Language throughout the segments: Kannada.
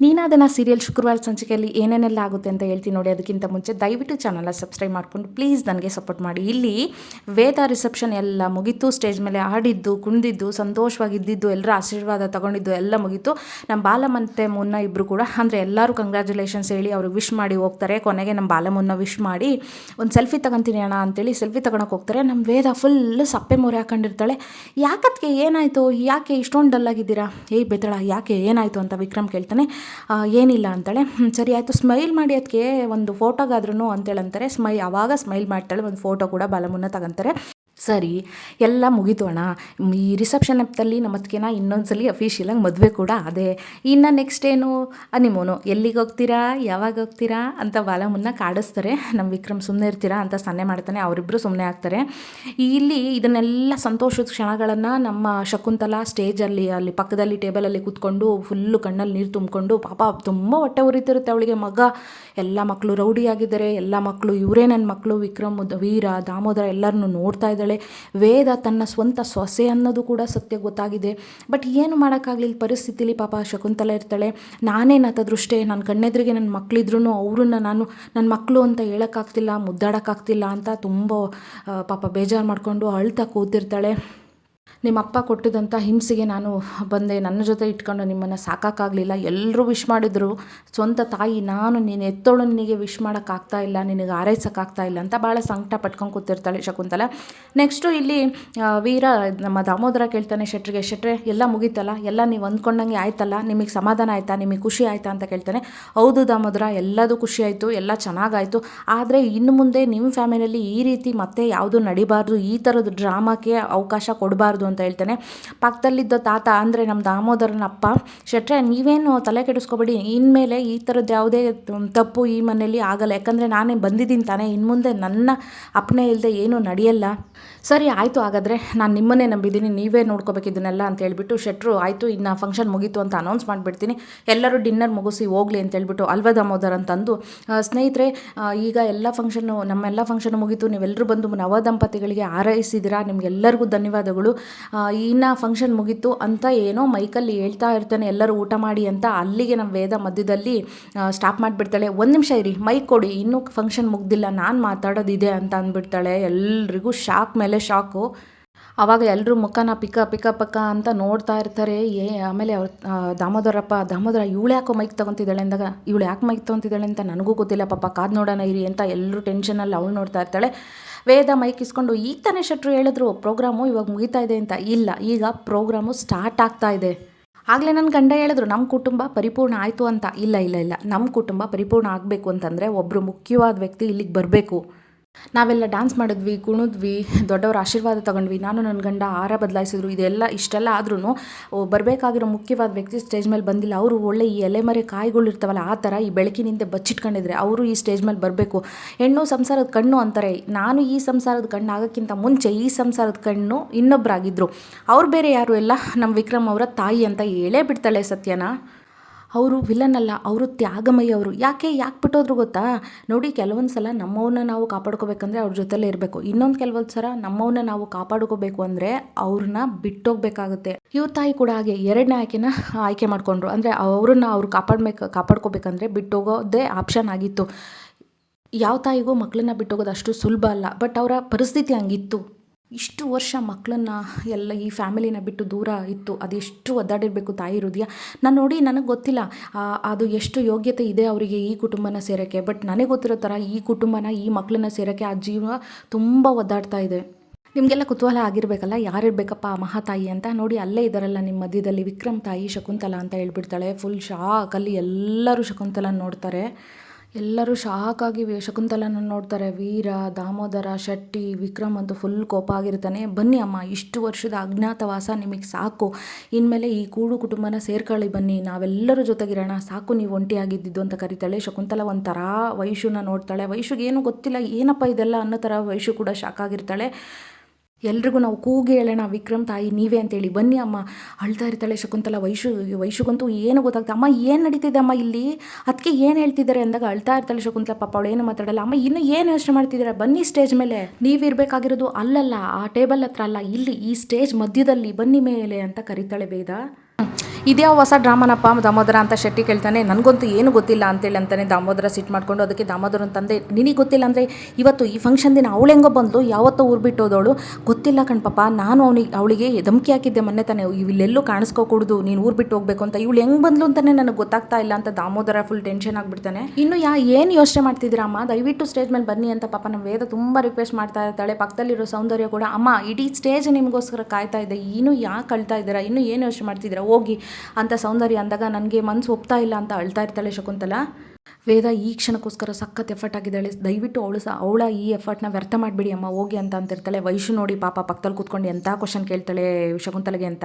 ನೀನಾದನ ಸೀರಿಯಲ್ ಶುಕ್ರವಾರ ಸಂಚಿಕೆಯಲ್ಲಿ ಏನೇನೆಲ್ಲ ಆಗುತ್ತೆ ಅಂತ ಹೇಳ್ತೀನಿ ನೋಡಿ ಅದಕ್ಕಿಂತ ಮುಂಚೆ ದಯವಿಟ್ಟು ಚಾನಲ್ನ ಸಬ್ಸ್ಕ್ರೈಬ್ ಮಾಡಿಕೊಂಡು ಪ್ಲೀಸ್ ನನಗೆ ಸಪೋರ್ಟ್ ಮಾಡಿ. ಇಲ್ಲಿ ವೇದ ರಿಸೆಪ್ಷನ್ ಎಲ್ಲ ಮುಗೀತು ಸ್ಟೇಜ್ ಮೇಲೆ ಆಡಿದ್ದು ಕುಣಿದಿದ್ದು ಸಂತೋಷವಾಗಿದ್ದಿದ್ದು ಎಲ್ಲರ ಆಶೀರ್ವಾದ ತಗೊಂಡಿದ್ದು ಎಲ್ಲ ಮುಗೀತು. ನಮ್ಮ ಬಾಲ ಮೊನ್ನ ಮುನ್ನ ಇಬ್ಬರು ಕೂಡ ಅಂದರೆ ಎಲ್ಲರೂ ಕಂಗ್ರ್ಯಾಚುಲೇಷನ್ಸ್ ಹೇಳಿ ಅವ್ರಿಗೆ ವಿಶ್ ಮಾಡಿ ಹೋಗ್ತಾರೆ. ಕೊನೆಗೆ ನಮ್ಮ ಬಾಲ ಮುನ್ನ ವಿಶ್ ಮಾಡಿ ಒಂದು ಸೆಲ್ಫಿ ತಗೊಂತೀನಿ ಅಣ್ಣ ಅಂತೇಳಿ ಸೆಲ್ಫಿ ತಗೊಳಕ್ಕೆ ಹೋಗ್ತಾರೆ. ನಮ್ಮ ವೇದ ಫುಲ್ ಸಪ್ಪೆ ಮೊರೆ ಹಾಕೊಂಡಿರ್ತಾಳೆ. ಯಾಕತ್ಗೆ ಏನಾಯಿತು? ಯಾಕೆ ಇಷ್ಟೊಂದು ಡಲ್ಲಾಗಿದ್ದೀರಾ ಏಯ್ ಬೆತ್ತಳ ಯಾಕೆ ಏನಾಯಿತು ಅಂತ ವಿಕ್ರಮ್ ಕೇಳ್ತಾನೆ. "ಆ, ಏನಿಲ್ಲ ಅಂತಾಳೆ "ಹ್ಮ್, ಸರಿ ಆಯಿತು ಸ್ಮೈಲ್ ಮಾಡಿ ಅದಕ್ಕೆ ಒಂದು ಫೋಟೋಗಾದ್ರೂ ಅಂತೇಳಂತಾರೆ ಸ್ಮೈ ಆವಾಗ ಸ್ಮೈಲ್ ಮಾಡ್ತಾಳೆ ಒಂದು ಫೋಟೋ ಕೂಡ ಬಲಮುನ್ನ ತಗೊಂತಾರೆ. ಸರಿ, ಎಲ್ಲ ಮುಗೀತು ಅಣ್ಣ ಈ ರಿಸೆಪ್ಷನ್ ಆ್ಯಪ್ತಲ್ಲಿ ನಮ್ಮ ಸಲ ಇನ್ನೊಂದ್ಸಲಿ ಅಫಿಷಿಯಲಾಗಿ ಮದುವೆ ಕೂಡ ಅದೇ. ಇನ್ನು ನೆಕ್ಸ್ಟ್ ಏನು? ಅನಿಮೋನು ಎಲ್ಲಿಗೆ ಹೋಗ್ತೀರಾ? ಯಾವಾಗ ಹೋಗ್ತೀರಾ? ಅಂತ ಬಾಲಮುನ್ನ ಕಾಡಿಸ್ತಾರೆ. ನಮ್ಮ ವಿಕ್ರಮ್ ಸುಮ್ಮನೆ ಇರ್ತೀರಾ ಅಂತ ಸನ್ನೆ ಮಾಡ್ತಾನೆ. ಅವರಿಬ್ಬರು ಸುಮ್ಮನೆ ಆಗ್ತಾರೆ. ಇಲ್ಲಿ ಇದನ್ನೆಲ್ಲ ಸಂತೋಷದ ಕ್ಷಣಗಳನ್ನು ನಮ್ಮ ಶಕುಂತಲಾ ಸ್ಟೇಜಲ್ಲಿ ಅಲ್ಲಿ ಪಕ್ಕದಲ್ಲಿ ಟೇಬಲಲ್ಲಿ ಕೂತ್ಕೊಂಡು ಫುಲ್ಲು ಕಣ್ಣಲ್ಲಿ ನೀರು ತುಂಬಿಕೊಂಡು ಪಾಪ ತುಂಬ ಹೊಟ್ಟೆ ಉರಿತಿರುತ್ತೆ ಅವಳಿಗೆ ಮಗ. ಎಲ್ಲ ಮಕ್ಕಳು ರೌಡಿಯಾಗಿದ್ದಾರೆ. ಎಲ್ಲ ಮಕ್ಕಳು ಇವರೇ ನನ್ನ ಮಕ್ಕಳು ವಿಕ್ರಮ್, ವೀರ, ದಾಮೋದರ ಎಲ್ಲರನ್ನು ನೋಡ್ತಾ ಇದ್ದಾಳೆ ವೇದ ತನ್ನ ಸ್ವಂತ ಸೊಸೆ ಅನ್ನೋದು ಕೂಡ ಸತ್ಯ ಗೊತ್ತಾಗಿದೆ. ಬಟ್ ಏನು ಮಾಡೋಕ್ಕಾಗಲಿಲ್ಲ, ಪರಿಸ್ಥಿತಿಲಿ ಪಾಪ ಶಕುಂತಲ ಇರ್ತಾಳೆ. ನಾನೇನು ದೃಷ್ಟೇ ನನ್ನ ಕಣ್ಣೆದ್ರಿಗೆ ನನ್ನ ಮಕ್ಕಳಿದ್ರೂ ಅವ್ರನ್ನ ನಾನು ನನ್ನ ಮಕ್ಕಳು ಅಂತ ಹೇಳೋಕ್ಕಾಗ್ತಿಲ್ಲ, ಮುದ್ದಾಡೋಕ್ಕಾಗ್ತಿಲ್ಲ ಅಂತ ತುಂಬ ಪಾಪ ಬೇಜಾರು ಮಾಡಿಕೊಂಡು ಅಳ್ತಾ ಕೂತಿರ್ತಾಳೆ. ನಿಮ್ಮ ಅಪ್ಪ ಕೊಟ್ಟಿದ್ದಂಥ ಹಿಂಸೆಗೆ ನಾನು ಬಂದೆ. ನನ್ನ ಜೊತೆ ಇಟ್ಕೊಂಡು ನಿಮ್ಮನ್ನು ಸಾಕೋಕ್ಕಾಗಲಿಲ್ಲ ಎಲ್ಲರೂ ವಿಶ್ ಮಾಡಿದರು. ಸ್ವಂತ ತಾಯಿ, ನಾನು, ನೀನು ಎತ್ತೋಳು ನಿನಗೆ ವಿಶ್ ಮಾಡೋಕ್ಕಾಗ್ತಾ ಇಲ್ಲ, ನಿನಗೆ ಆರೈಸೋಕ್ಕಾಗ್ತಾ ಇಲ್ಲ ಅಂತ ಭಾಳ ಸಂಕಟ ಪಟ್ಕೊಂಡು ಕೂತಿರ್ತಾಳೆ ಶಕುಂತಲ. ನೆಕ್ಸ್ಟು ಇಲ್ಲಿ ವೀರ, ನಮ್ಮ ದಾಮೋದರ ಕೇಳ್ತಾನೆ ಶೆಟ್ರಿಗೆ, ಶೆಟ್ರೆ, ಎಲ್ಲ ಮುಗೀತಲ್ಲ? ಎಲ್ಲ ನೀವು ಅಂದ್ಕೊಂಡಂಗೆ ಆಯ್ತಲ್ಲ? ನಿಮಗೆ ಸಮಾಧಾನ ಆಯಿತಾ? ನಿಮಗೆ ಖುಷಿ ಆಯಿತಾ? ಅಂತ ಕೇಳ್ತಾನೆ. ಹೌದು ದಾಮೋದರ, ಎಲ್ಲದೂ ಖುಷಿ ಆಯಿತು, ಎಲ್ಲ ಚೆನ್ನಾಗಾಯಿತು. ಆದರೆ ಇನ್ನು ಮುಂದೆ ನಿಮ್ಮ ಫ್ಯಾಮಿಲಿಯಲ್ಲಿ ಈ ರೀತಿ ಮತ್ತೆ ಯಾವುದು ನಡಿಬಾರ್ದು? ಈ ಥರದ ಡ್ರಾಮಾಕ್ಕೆ ಅವಕಾಶ ಕೊಡಬಾರ್ದು. ಅಂತ ಹೇಳ್ತಾನೆ. ಪಕ್ಕದಲ್ಲಿದ್ದ ತಾತ ಅಂದರೆ ನಮ್ಮ ದಾಮೋದರನ ಅಪ್ಪ ಶೆಟ್ರೆ ನೀವೇನು ತಲೆ ಕೆಡಿಸ್ಕೊಬೇಡಿ. ಇನ್ಮೇಲೆ ಈ ಥರದ್ದು ಯಾವುದೇ ತಪ್ಪು ಈ ಮನೆಯಲ್ಲಿ ಆಗಲ್ಲ. ಯಾಕಂದರೆ ನಾನೇ ಬಂದಿದ್ದೀನಿ ತಾನೇ. ಇನ್ನು ಮುಂದೆ ನನ್ನ ಅಪ್ಪಣೆ ಇಲ್ಲದೆ ಏನೂ ನಡೆಯಲ್ಲ. ಸರಿ, ಆಯಿತು, ಹಾಗಾದರೆ ನಾನು ನಿಮ್ಮನ್ನೇ ನಂಬಿದ್ದೀನಿ, ನೀವೇ ನೋಡ್ಕೋಬೇಕು ಇದನ್ನೆಲ್ಲ ಅಂತ ಹೇಳ್ಬಿಟ್ಟು ಶೆಟ್ರು, ಆಯಿತು, ಇನ್ನು ಫಂಕ್ಷನ್ ಮುಗೀತು ಅಂತ ಅನೌನ್ಸ್ ಮಾಡಿಬಿಡ್ತೀನಿ. ಎಲ್ಲರೂ ಡಿನ್ನರ್ ಮುಗಿಸಿ ಹೋಗ್ಲಿ ಅಂತ ಹೇಳ್ಬಿಟ್ಟು ಅಲ್ವಾ ದಾಮೋದರ್ ಅಂತಂದು ಸ್ನೇಹಿತರೆ ಈಗ ಎಲ್ಲ ಫಂಕ್ಷನ್ನು ನಮ್ಮೆಲ್ಲ ಫಂಕ್ಷನ್ ಮುಗೀತು ನೀವೆಲ್ಲರೂ ಬಂದು ನವ ದಂಪತಿಗಳಿಗೆ ಆರೈಸಿದ್ದೀರಾ ನಿಮಗೆಲ್ಲರಿಗೂ ಧನ್ಯವಾದಗಳು. ಇನ್ನು ಫಂಕ್ಷನ್ ಮುಗೀತು ಅಂತ ಏನೋ ಮೈಕಲ್ಲಿ ಹೇಳ್ತಾ ಇರ್ತಾನೆ, ಎಲ್ಲರೂ ಊಟ ಮಾಡಿ ಅಂತ ಅಲ್ಲಿಗೆ ನಮ್ಮ ವೇದ ಮಧ್ಯದಲ್ಲಿ ಸ್ಟಾಪ್ ಮಾಡಿಬಿಡ್ತಾಳೆ. ಒಂದು ನಿಮಿಷ ಇರಿ, ಮೈಕ್ ಕೊಡಿ, ಇನ್ನೂ ಫಂಕ್ಷನ್ ಮುಗ್ದಿಲ್ಲ, ನಾನು ಮಾತಾಡೋದಿದೆ ಅಂತ ಅಂದ್ಬಿಡ್ತಾಳೆ. ಎಲ್ಲರಿಗೂ ಶಾಕ್ ಮೇಲೆ ಶಾಕು. ಆವಾಗ ಎಲ್ಲರೂ ಮುಖನ ಪಿಕ್ಕ ಪಿಕ್ಕ ಪಕ್ಕ ಅಂತ ನೋಡ್ತಾ ಇರ್ತಾರೆ. ಏ, ಆಮೇಲೆ ಅವ್ರು ದಾಮೋದರಪ್ಪ, ದಾಮೋದರ ಇವಳು ಯಾಕೋ ಮೈಕ್ ತೊಗೊತಿದ್ದಾಳೆ ಅಂದಾಗ, ಇವಳು ಯಾಕೆ ಮೈಕ್ ತೊಗೊತಿದ್ದಾಳೆ ಅಂತ ನನಗೂ ಗೊತ್ತಿಲ್ಲ ಪಾಪ, ಕಾದ್ ನೋಡೋಣ ಇರಿ ಅಂತ ಎಲ್ಲರೂ ಟೆನ್ಷನಲ್ಲಿ ಅವಳು ನೋಡ್ತಾ ಇರ್ತಾಳೆ. ವೇದ ಮೈಕ್ ಇಸ್ಕೊಂಡು ಈಗ ತಾನೇ ಶೆಟ್ರು ಹೇಳಿದ್ರು, ಪ್ರೋಗ್ರಾಮು ಇವಾಗ ಮುಗಿತಾ ಇದೆ ಅಂತ. ಇಲ್ಲ, ಈಗ ಪ್ರೋಗ್ರಾಮು ಸ್ಟಾರ್ಟ್ ಆಗ್ತಾ ಇದೆ. ಆಗಲೇ ನನ್ನ ಗಂಡ ಹೇಳಿದ್ರು ನಮ್ಮ ಕುಟುಂಬ ಪರಿಪೂರ್ಣ ಆಯಿತು ಅಂತ. ಇಲ್ಲ ಇಲ್ಲ ಇಲ್ಲ. ನಮ್ಮ ಕುಟುಂಬ ಪರಿಪೂರ್ಣ ಆಗಬೇಕು ಅಂತಂದರೆ ಒಬ್ಬರು ಮುಖ್ಯವಾದ ವ್ಯಕ್ತಿ ಇಲ್ಲಿಗೆ ಬರಬೇಕು. ನಾವೆಲ್ಲ ಡ್ಯಾನ್ಸ್ ಮಾಡಿದ್ವಿ, ಕುಣಿದ್ವಿ, ದೊಡ್ಡವರ ಆಶೀರ್ವಾದ ತಗೊಂಡ್ವಿ. ನಾನು ನನ್ನ ಗಂಡ ಆಹಾರ ಬದಲಾಯಿಸಿದ್ರು. ಇದೆಲ್ಲ ಇಷ್ಟೆಲ್ಲ ಆದ್ರೂ ಬರಬೇಕಾಗಿರೋ ಮುಖ್ಯವಾದ ವ್ಯಕ್ತಿ ಸ್ಟೇಜ್ ಮೇಲೆ ಬಂದಿಲ್ಲ. ಅವರು ಒಳ್ಳೆ ಈ ಎಲೆಮರೆ ಕಾಯಿಗಳು ಇರ್ತಾವಲ್ಲ, ಆ ಥರ ಈ ಬೆಳಕಿನಿಂದ ಬಚ್ಚಿಟ್ಕೊಂಡಿದ್ರೆ ಅವರು ಈ ಸ್ಟೇಜ್ ಮೇಲೆ ಬರಬೇಕು. ಹೆಣ್ಣು ಸಂಸಾರದ ಕಣ್ಣು ಅಂತಾರೆ. ನಾನು ಈ ಸಂಸಾರದ ಕಣ್ಣು ಆಗೋಕ್ಕಿಂತ ಮುಂಚೆ ಈ ಸಂಸಾರದ ಕಣ್ಣು ಇನ್ನೊಬ್ಬರಾಗಿದ್ದರು ಅವ್ರು ಬೇರೆ ಯಾರು ಎಲ್ಲ ನಮ್ಮ ವಿಕ್ರಮ್ ಅವರ ತಾಯಿ ಅಂತ ಹೇಳೇ ಬಿಡ್ತಾಳೆ ಸತ್ಯನ? ಅವರು ವಿಲನ್ ಅಲ್ಲ, ಅವರು ತ್ಯಾಗಮಯಿ ಅವರು. ಯಾಕೆ ಯಾಕೆ ಬಿಟ್ಟೋದ್ರು ಗೊತ್ತಾ? ನೋಡಿ, ಕೆಲವೊಂದು ಸಲ ನಮ್ಮವನ್ನ ನಾವು ಕಾಪಾಡ್ಕೋಬೇಕಂದ್ರೆ ಅವ್ರ ಜೊತೆಲೇ ಇರಬೇಕು. ಇನ್ನೊಂದು ಕೆಲವೊಂದು ಸಲ ನಮ್ಮವನ್ನ ನಾವು ಕಾಪಾಡ್ಕೋಬೇಕು ಅಂದರೆ ಅವ್ರನ್ನ ಬಿಟ್ಟೋಗ್ಬೇಕಾಗುತ್ತೆ. ಇವ್ರ ತಾಯಿ ಕೂಡ ಹಾಗೆ, ಎರಡನೇ ಆಯ್ಕೆನ ಆಯ್ಕೆ ಮಾಡಿಕೊಂಡ್ರು. ಅಂದರೆ ಅವ್ರನ್ನ ಅವ್ರು ಕಾಪಾಡ್ಬೇಕು, ಕಾಪಾಡ್ಕೋಬೇಕಂದ್ರೆ ಬಿಟ್ಟೋಗೋದೇ ಆಪ್ಷನ್ ಆಗಿತ್ತು. ಯಾವ ತಾಯಿಗೂ ಮಕ್ಕಳನ್ನ ಬಿಟ್ಟೋಗೋದು ಅಷ್ಟು ಸುಲಭ ಅಲ್ಲ. ಬಟ್ ಅವರ ಪರಿಸ್ಥಿತಿ ಹಂಗಿತ್ತು. ಇಷ್ಟು ವರ್ಷ ಮಕ್ಕಳನ್ನ ಎಲ್ಲ ಈ ಫ್ಯಾಮಿಲಿನ ಬಿಟ್ಟು ದೂರ ಇತ್ತು ಅದೆಷ್ಟು ಒದ್ದಾಡಿರಬೇಕು ತಾಯಿ ಹೃದಯ. ನಾನು ನೋಡಿ ನನಗೆ ಗೊತ್ತಿಲ್ಲ ಅದು ಎಷ್ಟು ಯೋಗ್ಯತೆ ಇದೆ ಅವರಿಗೆ ಈ ಕುಟುಂಬನ ಸೇರೋಕ್ಕೆ. ಬಟ್ ನನಗೆ ಗೊತ್ತಿರೋ ಥರ ಈ ಕುಟುಂಬನ, ಈ ಮಕ್ಕಳನ್ನ ಸೇರೋಕ್ಕೆ ಆ ಜೀವ ತುಂಬ ಒದ್ದಾಡ್ತಾ ಇದೆ. ನಿಮಗೆಲ್ಲ ಕುತೂಹಲ ಆಗಿರಬೇಕಲ್ಲ, ಯಾರಿರ್ಬೇಕಪ್ಪ ಆ ಮಹಾತಾಯಿ ಅಂತ. ನೋಡಿ ಅಲ್ಲೇ ಇದ್ದಾರಲ್ಲ ನಿಮ್ಮ ಮಧ್ಯದಲ್ಲಿ ವಿಕ್ರಮ್ ತಾಯಿ ಶಕುಂತಲ ಅಂತ ಹೇಳ್ಬಿಡ್ತಾಳೆ. ಫುಲ್ ಶಾಕಲ್ಲಿ ಎಲ್ಲರೂ ಶಕುಂತಲ ನೋಡ್ತಾರೆ. ಎಲ್ಲರೂ ಶಾಕಾಗಿ ಆಗಿ ಶಕುಂತಲನ ನೋಡ್ತಾರೆ. ವೀರ, ದಾಮೋದರ, ಶೆಟ್ಟಿ, ವಿಕ್ರಮ್ ಅಂತೂ ಫುಲ್ ಕೋಪ ಆಗಿರ್ತಾನೆ. ಬನ್ನಿ ಅಮ್ಮ, ಇಷ್ಟು ವರ್ಷದ ಅಜ್ಞಾತವಾಸ ನಿಮಗೆ ಸಾಕು. ಇನ್ಮೇಲೆ ಈ ಕೂಡು ಕುಟುಂಬನ ಸೇರ್ಕೊಳ್ಳಿ ಬನ್ನಿ. ನಾವೆಲ್ಲರೂ ಜೊತೆಗಿರೋಣ. ಸಾಕು, ನೀವು ಒಂಟಿಯಾಗಿದ್ದಿದ್ದು ಅಂತ ಕರಿತಾಳೆ ಶಕುಂತಲ. ಒಂಥರ ವೈಶುನ ನೋಡ್ತಾಳೆ. ವೈಶುಗೆ ಏನು ಗೊತ್ತಿಲ್ಲ. ಏನಪ್ಪ ಇದೆಲ್ಲ ಅನ್ನೋ ಥರ ವೈಶು ಕೂಡ ಶಾಕ್ ಆಗಿರ್ತಾಳೆ ಎಲ್ರಿಗೂ ನಾವು ಕೂಗಿ ಹೇಳೋಣ, ವಿಕ್ರಮ್ ತಾಯಿ ನೀವೇ ಅಂತೇಳಿ. ಬನ್ನಿ ಅಮ್ಮ. ಅಳ್ತಾ ಇರ್ತಾಳೆ ಶಕುಂತಲ. ವೈಶು, ವೈಶುಗಂತೂ ಏನು ಗೊತ್ತಾಗ್ತದೆ ಅಮ್ಮ, ಏನು ನಡೀತಿದೆ ಅಮ್ಮ ಇಲ್ಲಿ? ಅದಕ್ಕೆ ಏನು ಹೇಳ್ತಿದ್ದಾರೆ ಅಂದಾಗ ಅಳ್ತಾ ಇರ್ತಾಳೆ ಶಕುಂತಲ. ಪಾಪ ಅವಳು ಏನು ಮಾತಾಡಲ್ಲ. ಅಮ್ಮ, ಇನ್ನು ಏನು ಯೋಚನೆ ಮಾಡ್ತಿದ್ದೀರಾ? ಬನ್ನಿ ಸ್ಟೇಜ್ ಮೇಲೆ. ನೀವಿರಬೇಕಾಗಿರೋದು ಅಲ್ಲಲ್ಲ, ಆ ಟೇಬಲ್ ಹತ್ರ ಅಲ್ಲ. ಇಲ್ಲಿ, ಈ ಸ್ಟೇಜ್ ಮಧ್ಯದಲ್ಲಿ ಬನ್ನಿ ಮೇಲೆ ಅಂತ ಕರಿತಾಳೆ ವೇದ. ಇದ್ಯಾವ ಹೊಸ ಡ್ರಾಮನಪ್ಪ ದಾಮೋದರ ಅಂತ ಶೆಟ್ಟಿ ಕೇಳ್ತಾನೆ, ನನಗಂತೂ ಏನು ಗೊತ್ತಿಲ್ಲ ಅಂತೇಳಿ ಅಂತಾನೆ ದಾಮೋದರ ಸಿಟ್ ಮಾಡ್ಕೊಂಡು, ಅದಕ್ಕೆ ದಾಮೋದರ ತಂದೆ, ನಿನಗೆ ಗೊತ್ತಿಲ್ಲ ಅಂದರೆ ಇವತ್ತು ಈ ಫಂಕ್ಷನ್ ದಿನ ಅವಳು ಹೆಂಗೋ ಬಂದು ಯಾವತ್ತೋ ಊರು ಬಿಟ್ಟು ಹೋದವಳು. ಗೊತ್ತಿಲ್ಲ ಕಣ್ಪಪ್ಪ, ನಾನು ಅವನಿಗೆ ಅವಳಿಗೆ ಧಮಕಿ ಹಾಕಿದ್ದೆ ಮೊನ್ನೆ ತಾನೆ ಇವಿಲ್ಲೆಲ್ಲೂ ಕಾಣಿಸ್ಕೋಕೂಡ್ದು, ನೀನು ಊರು ಬಿಟ್ಟು ಹೋಗ್ಬೇಕು ಅಂತ, ಇವಳು ಹೆಂಗೆ ಬಂದ್ಲು ಅಂತಲೇ ನನಗೆ ಗೊತ್ತಾಗ್ತಾ ಇಲ್ಲ ಅಂತ ದಾಮೋದರ ಫುಲ್ ಟೆನ್ಷನ್ ಆಗಿಬಿಡ್ತಾನೆ. ಇನ್ನು ಯಾ, ಏನು ಯೋಚನೆ ಮಾಡ್ತಿದ್ದೀರಮ್ಮ ದಯವಿಟ್ಟು ಸ್ಟೇಜ್ ಮೇಲೆ ಬನ್ನಿ ಅಂತ ಪಾಪ ನಮ್ಮ ವೇದ ತುಂಬ ರಿಕ್ವೆಸ್ಟ್ ಮಾಡ್ತಾ ಇರ್ತಾಳೆ ಪಕ್ಕದಲ್ಲಿರೋ ಸೌಂದರ್ಯ ಕೂಡ, ಅಮ್ಮ, ಇಡೀ ಸ್ಟೇಜ್ ನಿಮಗೋಸ್ಕರ ಕಾಯ್ತಾ ಇದೆ ಇನ್ನೂ ಯಾಕೆ ಕಳ್ತಾ ಇದ್ದೀರಾ? ಇನ್ನೂ ಏನು ಯೋಚನೆ ಮಾಡ್ತಿದ್ದೀರಾ? ಹೋಗಿ ಅಂತ ಸೌಂದರ್ಯ ಅಂದಾಗ ನನಗೆ ಮನಸ್ಸು ಒಪ್ತಾ ಇಲ್ಲ ಅಂತ ಅಳ್ತಾ ಇರ್ತಾಳೆ ಶಕುಂತಲಾ. ವೇದ ಈ ಕ್ಷಣಕ್ಕೋಸ್ಕರ ಸಖತ್ ಎಫರ್ಟ್ ಆಗಿದ್ದಾಳೆ. ದಯವಿಟ್ಟು ಅವಳು ಸಹ ಅವಳ ಈ ಎಫರ್ಟ್ನ ವ್ಯರ್ಥ ಮಾಡಿಬಿಡಿ ಅಮ್ಮ, ಹೋಗಿ ಅಂತ ಅಂತಿರ್ತಾಳೆ. ವಯಸ್ಸು ನೋಡಿ ಪಾಪ ಪಕ್ಕದಲ್ಲಿ ಕೂತ್ಕೊಂಡು ಎಂಥ ಕ್ವಶನ್ ಕೇಳ್ತಾಳೆ ಶಕುಂತಲೆಗೆ ಅಂತ.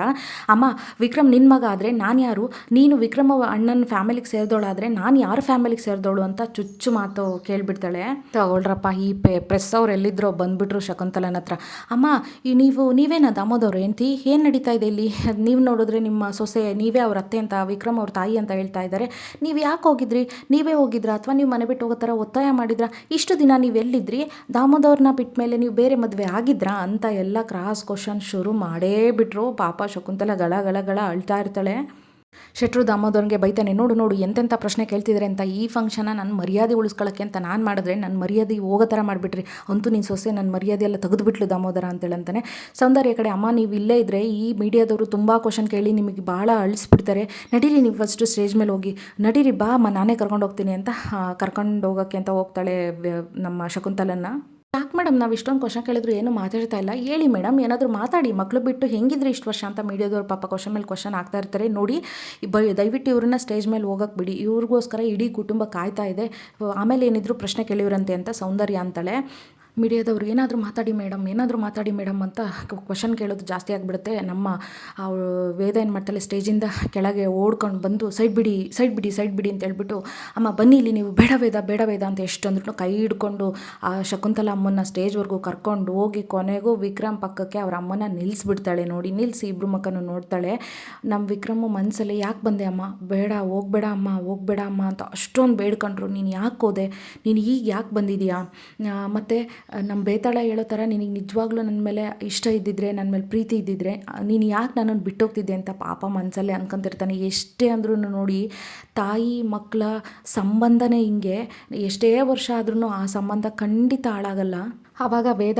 ಅಮ್ಮ, ವಿಕ್ರಮ್ ನಿನ್ನ ಮಗ ಆದರೆ ನಾನು ಯಾರು? ನೀನು ವಿಕ್ರಮ ಅಣ್ಣನ ಫ್ಯಾಮಿಲಿಗೆ ಸೇರಿದವಳಾದರೆ ನಾನು ಯಾರ ಫ್ಯಾಮಿಲಿಗೆ ಸೇರಿದವಳು ಅಂತ ಚುಚ್ಚು ಮಾತು ಕೇಳಿಬಿಡ್ತಾಳೆ. ಅವಳ್ರಪ್ಪ ಈ ಪೆ ಪ್ರೆಸ್ ಅವ್ರು ಎಲ್ಲಿದ್ರೋ ಬಂದ್ಬಿಟ್ರು ಶಕುಂತಲನ ಹತ್ರ. ಅಮ್ಮ, ಈ ನೀವು ನೀವೇನ ದಾಮೋದವ್ರು ಏಂತಿ ಏನು ನಡೀತಾ ಇದೆ ಇಲ್ಲಿ? ನೀವು ನೋಡಿದ್ರೆ ನಿಮ್ಮ ಸೊಸೆ, ನೀವೇ ಅವ್ರ ಅತ್ತೆ ಅಂತ, ವಿಕ್ರಮ್ ಅವ್ರ ತಾಯಿ ಅಂತ ಹೇಳ್ತಾ ಇದ್ದಾರೆ. ನೀವು ಯಾಕೆ ಹೋಗಿದ್ರಿ? ನೀವೇ ಹೋಗಿದ್ರಾ ಅಥವಾ ನೀವು ಮನೆ ಬಿಟ್ಟು ಹೋಗೋ ಥರ ಒತ್ತಾಯ ಮಾಡಿದ್ರಾ? ಇಷ್ಟು ದಿನ ನೀವು ಎಲ್ಲಿದ್ರಿ? ದಾಮೋದವ್ರನ್ನ ಬಿಟ್ಟ ಮೇಲೆ ನೀವು ಬೇರೆ ಮದುವೆ ಆಗಿದ್ರಾ ಅಂತ ಎಲ್ಲ ಕ್ರಾಸ್ ಕ್ವಶನ್ ಶುರು ಮಾಡೇ ಬಿಟ್ಟರು ಪಾಪ ಶಕುಂತಲ ಗಳ ಗಳ ಗಳ ಅಳ್ತಾ ಇರ್ತಾಳೆ. ಶೆಟ್ರು ದಾಮೋದರ್ಗೆ ಬೈತಾನೆ, ನೋಡು ನೋಡು, ಎಂತೆಂಥ ಪ್ರಶ್ನೆ ಕೇಳ್ತಿದ್ರೆ ಅಂತ ಈ ಫಂಕ್ಷನ ನನ್ನ ಮರ್ಯಾದೆ ಉಳಿಸ್ಕೊಳ್ಳೋಕ್ಕೆ ಅಂತ ನಾನು ಮಾಡಿದ್ರೆ ನನ್ನ ಮರ್ಯಾದೆ ಹೋಗೋ ಥರ ಮಾಡಿಬಿಟ್ರಿ. ಅಂತೂ ನೀನು ಸೊಸೆ ನನ್ನ ಮರ್ಯಾದೆ ಎಲ್ಲ ತೆಗೆದುಬಿಟ್ಲು ದಾಮೋದರ ಅಂತೇಳಿ ಅಂತಾನೆ. ಸೌಂದರ್ಯ ಕಡೆ, ಅಮ್ಮ, ನೀವು ಇಲ್ಲೇ ಇದ್ದರೆ ಈ ಮೀಡಿಯಾದವರು ತುಂಬ ಕ್ವಶನ್ ಕೇಳಿ ನಿಮಗೆ ಭಾಳ ಅಳಿಸ್ಬಿಡ್ತಾರೆ. ನಡೀರಿ ನೀವು ಫಸ್ಟು ಸ್ಟೇಜ್ ಮೇಲೆ ಹೋಗಿ. ನಡೀರಿ ಬಾ, ಅಮ್ಮ, ನಾನೇ ಕರ್ಕೊಂಡು ಹೋಗ್ತೀನಿ ಅಂತ ಕರ್ಕೊಂಡು ಹೋಗೋಕ್ಕೆ ಅಂತ ಹೋಗ್ತಾಳೆ ನಮ್ಮ ಶಕುಂತಲನ್ನ. ಯಾಕೆ ಮೇಡಮ್ ನಾವು ಇಷ್ಟೊಂದು ಕ್ವಶನ್ ಕೇಳಿದ್ರು ಏನು ಮಾತಾಡ್ತಾ ಇಲ್ಲ? ಹೇಳಿ ಮೇಡಮ್ ಏನಾದರೂ ಮಾತಾಡಿ. ಮಕ್ಕಳು ಬಿಟ್ಟು ಹೆಂಗಿದ್ರೆ ಇಷ್ಟು ವರ್ಷ ಅಂತ ಮೀಡಿಯಾದವ್ರು ಪಾಪ ಕ್ವಶನ್ ಮೇಲೆ ಕ್ವಶನ್ ಆಗ್ತಾ ಇರ್ತಾರೆ. ನೋಡಿ ದಯವಿಟ್ಟು ಇವ್ರನ್ನ ಸ್ಟೇಜ್ ಮೇಲೆ ಹೋಗಕ್ಕೆ ಬಿಡಿ. ಇವ್ರಿಗೋಸ್ಕರ ಇಡೀ ಕುಟುಂಬ ಕಾಯ್ತಾ ಇದೆ. ಆಮೇಲೆ ಏನಿದ್ರು ಪ್ರಶ್ನೆ ಕೇಳಿವ್ರಂತೆ ಅಂತ ಸೌಂದರ್ಯ ಅಂತಾಳೆ ಮೀಡಿಯಾದವ್ರು, ಏನಾದರೂ ಮಾತಾಡಿ ಮೇಡಮ್, ಏನಾದರೂ ಮಾತಾಡಿ ಮೇಡಮ್ ಅಂತ ಕ್ವಶನ್ ಕೇಳೋದು ಜಾಸ್ತಿ ಆಗಿಬಿಡುತ್ತೆ. ನಮ್ಮ ಅವಳು ವೇದ ಏನು ಮಾಡ್ತಾಳೆ ಸ್ಟೇಜಿಂದ ಕೆಳಗೆ ಓಡ್ಕೊಂಡು ಬಂದು, ಸೈಡ್ ಬಿಡಿ ಸೈಡ್ ಬಿಡಿ ಸೈಡ್ ಬಿಡಿ ಅಂತ ಹೇಳ್ಬಿಟ್ಟು, ಅಮ್ಮ, ಬನ್ನಿ ಇಲ್ಲಿ ನೀವು, ಬೇಡ ವೇದ ಬೇಡ ವೇದ ಅಂತ ಎಷ್ಟು ಅಂದ್ಬಿಟ್ಟು ಕೈ ಹಿಡ್ಕೊಂಡು, ಆ, ಶಕುಂತಲ ಅಮ್ಮನ ಸ್ಟೇಜ್ವರೆಗೂ ಕರ್ಕೊಂಡು ಹೋಗಿ, ಕೊನೆಗೂ ವಿಕ್ರಮ್ ಪಕ್ಕಕ್ಕೆ ಅವ್ರ ಅಮ್ಮನ ನಿಲ್ಲಿಸ್ಬಿಡ್ತಾಳೆ ನೋಡಿ ನಿಲ್ಲಿಸಿ ಇಬ್ಬರು ಮಕ್ಕನೂ ನೋಡ್ತಾಳೆ. ನಮ್ಮ ವಿಕ್ರಮು ಮನಸ್ಸಲ್ಲಿ ಯಾಕೆ ಬಂದೆ ಅಮ್ಮ? ಬೇಡ, ಹೋಗ್ಬೇಡ ಅಮ್ಮ ಹೋಗ್ಬೇಡ ಅಮ್ಮ ಅಂತ ಅಷ್ಟೊಂದು ಬೇಡ್ಕೊಂಡ್ರು. ನೀನು ಯಾಕೆ ಹೋದೆ? ನೀನು ಈಗ ಯಾಕೆ ಬಂದಿದೀಯಾ? ಮತ್ತು ನಮ್ಮ ಬೇತಾಳ ಹೇಳೋ ಥರ ನಿನಗೆ ನಿಜವಾಗ್ಲೂ ನನ್ನ ಮೇಲೆ ಇಷ್ಟ ಇದ್ದಿದ್ರೆ ನನ್ನ ಮೇಲೆ ಪ್ರೀತಿ ಇದ್ದಿದ್ರೆ ನೀನು ಯಾಕೆ ನನ್ನನ್ನು ಬಿಟ್ಟೋಗ್ತಿದ್ದೆ ಅಂತ ಪಾಪ ಮನಸ್ಸಲ್ಲೇ ಅನ್ಕೊಂತಿರ್ತಾನೆ. ಎಷ್ಟೇ ಅಂದ್ರೂ ನೋಡಿ, ತಾಯಿ ಮಕ್ಕಳ ಸಂಬಂಧನೇ ಹಿಂಗೆ, ಎಷ್ಟೇ ವರ್ಷ ಆದ್ರೂ ಆ ಸಂಬಂಧ ಖಂಡಿತ ಹಾಳಾಗಲ್ಲ. ಆವಾಗ ವೇದ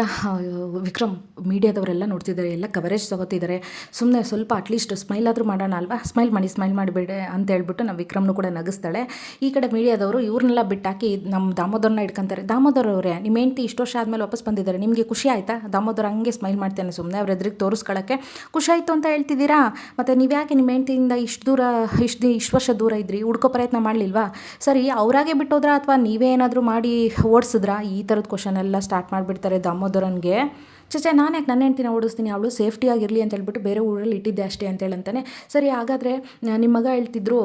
ವಿಕ್ರಮ್ ಮೀಡಿಯಾದವರೆಲ್ಲ ನೋಡ್ತಿದ್ದಾರೆ, ಎಲ್ಲ ಕವರೇಜ್ ತೊಗೋತಿದ್ದಾರೆ. ಸುಮ್ಮನೆ ಸ್ವಲ್ಪ ಅಟ್ಲೀಸ್ಟ್ ಸ್ಮೈಲ್ ಆದರೂ ಮಾಡೋಣ ಅಲ್ವಾ? ಸ್ಮೈಲ್ ಮಾಡಿ ಸ್ಮೈಲ್ ಮಾಡಿಬೇಡ ಅಂತ ಹೇಳ್ಬಿಟ್ಟು ನಾವು ವಿಕ್ರಮ್ನು ಕೂಡ ನಗಿಸ್ತಾಳೆ. ಈ ಕಡೆ ಮೀಡಿಯಾದವರು ಇವ್ರನ್ನೆಲ್ಲ ಬಿಟ್ಟಾಕಿ ನಮ್ಮ ದಾಮೋದರನ್ನ ಇಟ್ಕೊಂತಾರೆ ದಾಮೋದರ ಅವರೇ ನಿಮ್ಮ ಹೆಂಡ್ತಿ ಇಷ್ಟು ವರ್ಷ ಆದಮೇಲೆ ವಾಪಸ್ ಬಂದಿದ್ದಾರೆ. ನಿಮಗೆ ಖುಷಿ ಆಯಿತಾ? ದಾಮೋದರ ಹಂಗೆ ಸ್ಮೈಲ್ ಮಾಡ್ತೇನೆ ಸುಮ್ಮನೆ ಅವ್ರ ಎದುರಿಗೆ ತೋರಿಸ್ಕೊಳ್ಳೋಕ್ಕೆ ಖುಷಿ ಆಯಿತು ಅಂತ ಹೇಳ್ತಿದ್ದೀರಾ? ಮತ್ತು ನೀವು ಯಾಕೆ ನಿಮ್ಮ ಹೆಂಡತಿಯಿಂದ ಇಷ್ಟು ದೂರ, ಇಷ್ಟು ಇಷ್ಟು ವರ್ಷ ದೂರ ಇದ್ರಿ? ಹುಡ್ಕೋ ಪ್ರಯತ್ನ ಮಾಡಲಿಲ್ವಾ? ಸರಿ, ಅವರಾಗೆ ಬಿಟ್ಟೋದ್ರಾ ಅಥವಾ ನೀವೇ ಏನಾದರೂ ಮಾಡಿ ಓಡಿಸಿದ್ರಾ? ಈ ಥರದ ಕ್ವಶನ್ ಎಲ್ಲ ಸ್ಟಾರ್ಟ್ ಮಾಡಿಬಿಡ್ತಾರೆ ದಾಮೋದರನ್ಗೆ. ಚಚೆ ನಾನು ಯಾಕೆ ನನ್ನ ಹೆಂಡ್ತಿನ ಓಡಿಸ್ತೀನಿ? ಅವಳು ಸೇಫ್ಟಿಯಾಗಿರಲಿ ಅಂತ ಹೇಳ್ಬಿಟ್ಟು ಬೇರೆ ಊರಲ್ಲಿ ಇಟ್ಟಿದ್ದೆ ಅಷ್ಟೇ ಅಂತೇಳಿ ಅಂತಾನೆ. ಸರಿ, ಹಾಗಾದರೆ ನಿಮ್ಮ ಮಗ ಹೇಳ್ತಿದ್ರು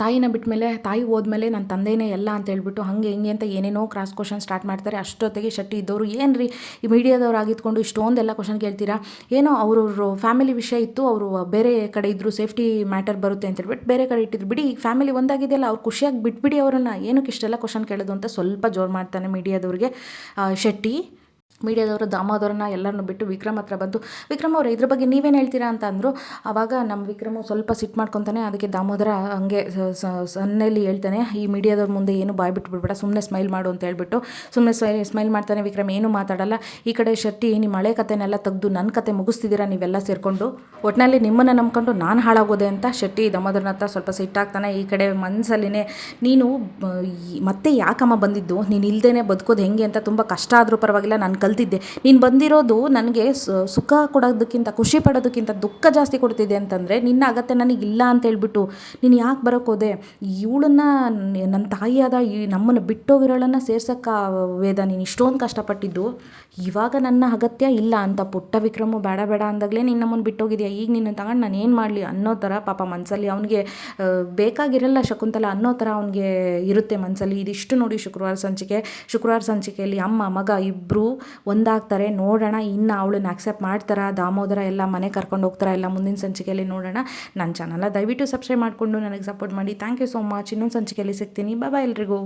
ತಾಯಿನ ಬಿಟ್ಮೇಲೆ, ತಾಯಿ ಹೋದ್ಮೇಲೆ ನನ್ನ ತಂದೆಯೇ ಎಲ್ಲ ಅಂತ ಹೇಳ್ಬಿಟ್ಟು ಹಂಗೆ ಹಿಂಗೆ ಅಂತ ಏನೇನೋ ಕ್ರಾಸ್ ಕ್ವಶನ್ ಸ್ಟಾರ್ಟ್ ಮಾಡ್ತಾರೆ. ಅಷ್ಟೊತ್ತಿಗೆ ಶೆಟ್ಟಿ ಇದ್ದವರು ಏನು ರೀ ಈ ಮೀಡಿಯಾದವ್ರು ಆಗಿದ್ಕೊಂಡು ಇಷ್ಟೊಂದೆಲ್ಲ ಕ್ವಶನ್ ಕೇಳ್ತೀರಾ? ಏನೋ ಅವ್ರವ್ರ ಫ್ಯಾಮಿಲಿ ವಿಷಯ ಇತ್ತು, ಅವರು ಬೇರೆ ಕಡೆ ಇದ್ದರು ಸೇಫ್ಟಿ ಮ್ಯಾಟರ್ ಬರುತ್ತೆ ಅಂತ ಹೇಳ್ಬಿಟ್ಟು ಬೇರೆ ಕಡೆ ಇಟ್ಟಿದ್ರು. ಬಿಡಿ, ಈಗ ಫ್ಯಾಮಿಲಿ ಒಂದಾಗಿದೆಯಲ್ಲ, ಅವ್ರು ಖುಷಿಯಾಗಿ ಬಿಟ್ಬಿಡಿ ಅವರನ್ನು. ಏನಕ್ಕೆ ಇಷ್ಟೆಲ್ಲ ಕ್ವಶನ್ ಕೇಳೋದು ಅಂತ ಸ್ವಲ್ಪ ಜೋರು ಮಾಡ್ತಾನೆ ಮೀಡಿಯಾದವ್ರಿಗೆ. ಶೆಟ್ಟಿ ಮೀಡಿಯಾದವರು, ದಾಮೋದರನ್ನ ಎಲ್ಲರನ್ನು ಬಿಟ್ಟು ವಿಕ್ರಮ್ ಹತ್ರ ಬಂದು, ವಿಕ್ರಮ್ ಅವರು, ಇದ್ರ ಬಗ್ಗೆ ನೀವೇನು ಹೇಳ್ತೀರಾ? ಅಂತ ಅಂದರು. ಆವಾಗ ನಮ್ಮ ವಿಕ್ರಮ ಸ್ವಲ್ಪ ಸಿಟ್ಟು ಮಾಡ್ಕೊತಾನೆ, ಅದಕ್ಕೆ ದಾಮೋದರ ಹಂಗೆ ಸನ್ನೆಯಲ್ಲಿ ಹೇಳ್ತಾನೆ, ಈ ಮೀಡಿಯಾದವ್ರ ಮುಂದೆ ಏನು ಬಾಯ್ ಬಿಟ್ಟು ಬಿಡ್ಬೇಡ ಸುಮ್ಮನೆ ಸ್ಮೈಲ್ ಮಾಡು ಅಂತ ಹೇಳ್ಬಿಟ್ಟು ಸುಮ್ಮನೆ ಸ್ಮೈಲ್ ಸ್ಮೈಲ್ ಮಾಡ್ತಾನೆ, ವಿಕ್ರಮ್, ಏನೂ ಮಾತಾಡಲ್ಲ. ಈ ಕಡೆ ಶೆಟ್ಟಿ, ನಿಮ್ಮ ಮಳೆ ಕಥೆನೆಲ್ಲ ತೆಗೆದು ನನ್ನ ಕತೆ ಮುಗಿಸ್ತಿದ್ದೀರಾ ನೀವೆಲ್ಲ ಸೇರಿಕೊಂಡು? ಒಟ್ಟಿನಲ್ಲಿ ನಿಮ್ಮನ್ನು ನಂಬ್ಕೊಂಡು ನಾನು ಹಾಳಾಗೋದೆ ಅಂತ ಶೆಟ್ಟಿ ದಾಮೋದರನ ಹತ್ರ ಸ್ವಲ್ಪ ಸಿಟ್ಟಾಗ್ತಾನೆ ಈ ಕಡೆ ಮನಸ್ಸಲ್ಲಿನೇ ನೀನು ಮತ್ತೆ ಯಾಕಮ್ಮ ಬಂದಿದ್ದು? ನೀನು ಇಲ್ಲದೇನೆ ಬದುಕೋದು ಹೆಂಗೆ? ಅಂತ ತುಂಬ ಕಷ್ಟ ಆದರೂ ಪರವಾಗಿಲ್ಲ ನಾನು ಕಲ್ತಿದ್ದೆ. ನೀನು ಬಂದಿರೋದು ನನಗೆ ಸುಖ ಕೊಡೋದಕ್ಕಿಂತ, ಖುಷಿ ಪಡೋದಕ್ಕಿಂತ ದುಃಖ ಜಾಸ್ತಿ ಕೊಡ್ತಿದೆ ಅಂತಂದರೆ, ನಿನ್ನ ಅಗತ್ಯ ನನಗೆ ಇಲ್ಲ ಅಂತ ಹೇಳ್ಬಿಟ್ಟು ನೀನು ಯಾಕೆ ಬರೋಕ್ಕೋದೆ ಇವಳನ್ನ ನನ್ನ ತಾಯಿಯಾದ ಈ ನಮ್ಮನ್ನು ಬಿಟ್ಟೋಗಿರೋಳನ್ನು ಸೇರ್ಸೋಕ್ಕೆ ವೇದ ನೀನು ಇಷ್ಟೊಂದು ಕಷ್ಟಪಟ್ಟಿದ್ದು, ಇವಾಗ ನನ್ನ ಅಗತ್ಯ ಇಲ್ಲ ಅಂತ ಪುಟ್ಟ ವಿಕ್ರಮು ಬೇಡ ಬೇಡ ಅಂದಾಗಲೇ ನೀನು ನಮ್ಮನ್ನು ಬಿಟ್ಟೋಗಿದೆಯಾ? ಈಗ ನಿನ್ನ ತಗೊಂಡು ನಾನು ಏನು ಮಾಡಲಿ? ಅನ್ನೋ ಥರ ಪಾಪ ಮನಸ್ಸಲ್ಲಿ ಅವನಿಗೆ ಬೇಕಾಗಿರಲ್ಲ ಶಕುಂತಲ ಅನ್ನೋ ಥರ ಅವನಿಗೆ ಇರುತ್ತೆ ಮನಸ್ಸಲ್ಲಿ ಇದಿಷ್ಟು ನೋಡಿ ಶುಕ್ರವಾರ ಸಂಚಿಕೆ. ಶುಕ್ರವಾರ ಸಂಚಿಕೆಯಲ್ಲಿ ಅಮ್ಮ, ಮಗ ಇಬ್ಬರು ಒಂದಾಗ್ತಾರೆ, ನೋಡೋಣ, ಇನ್ನು ಅವಳನ್ನ ಆಕ್ಸೆಪ್ಟ್ ಮಾಡ್ತಾರಾ, ದಾಮೋದರ ಎಲ್ಲ ಮನೆ ಕರ್ಕೊಂಡು ಹೋಗ್ತಾರಾ, ಎಲ್ಲ ಮುಂದಿನ ಸಂಚಿಕೆಯಲ್ಲಿ ನೋಡೋಣ. ನನ್ನ ಚಾನಲ್ನ ದಯವಿಟ್ಟು ಸಬ್ಸ್ಕ್ರೈಬ್ ಮಾಡಿಕೊಂಡು ನನಗೆ ಸಪೋರ್ಟ್ ಮಾಡಿ. ಥ್ಯಾಂಕ್ ಯು ಸೋ ಮಚ್ ಇನ್ನೊಂದು ಸಂಚಿಕೆಯಲ್ಲಿ ಸಿಗ್ತೀನಿ. ಬಾಬಾ ಎಲ್ರಿಗೂ.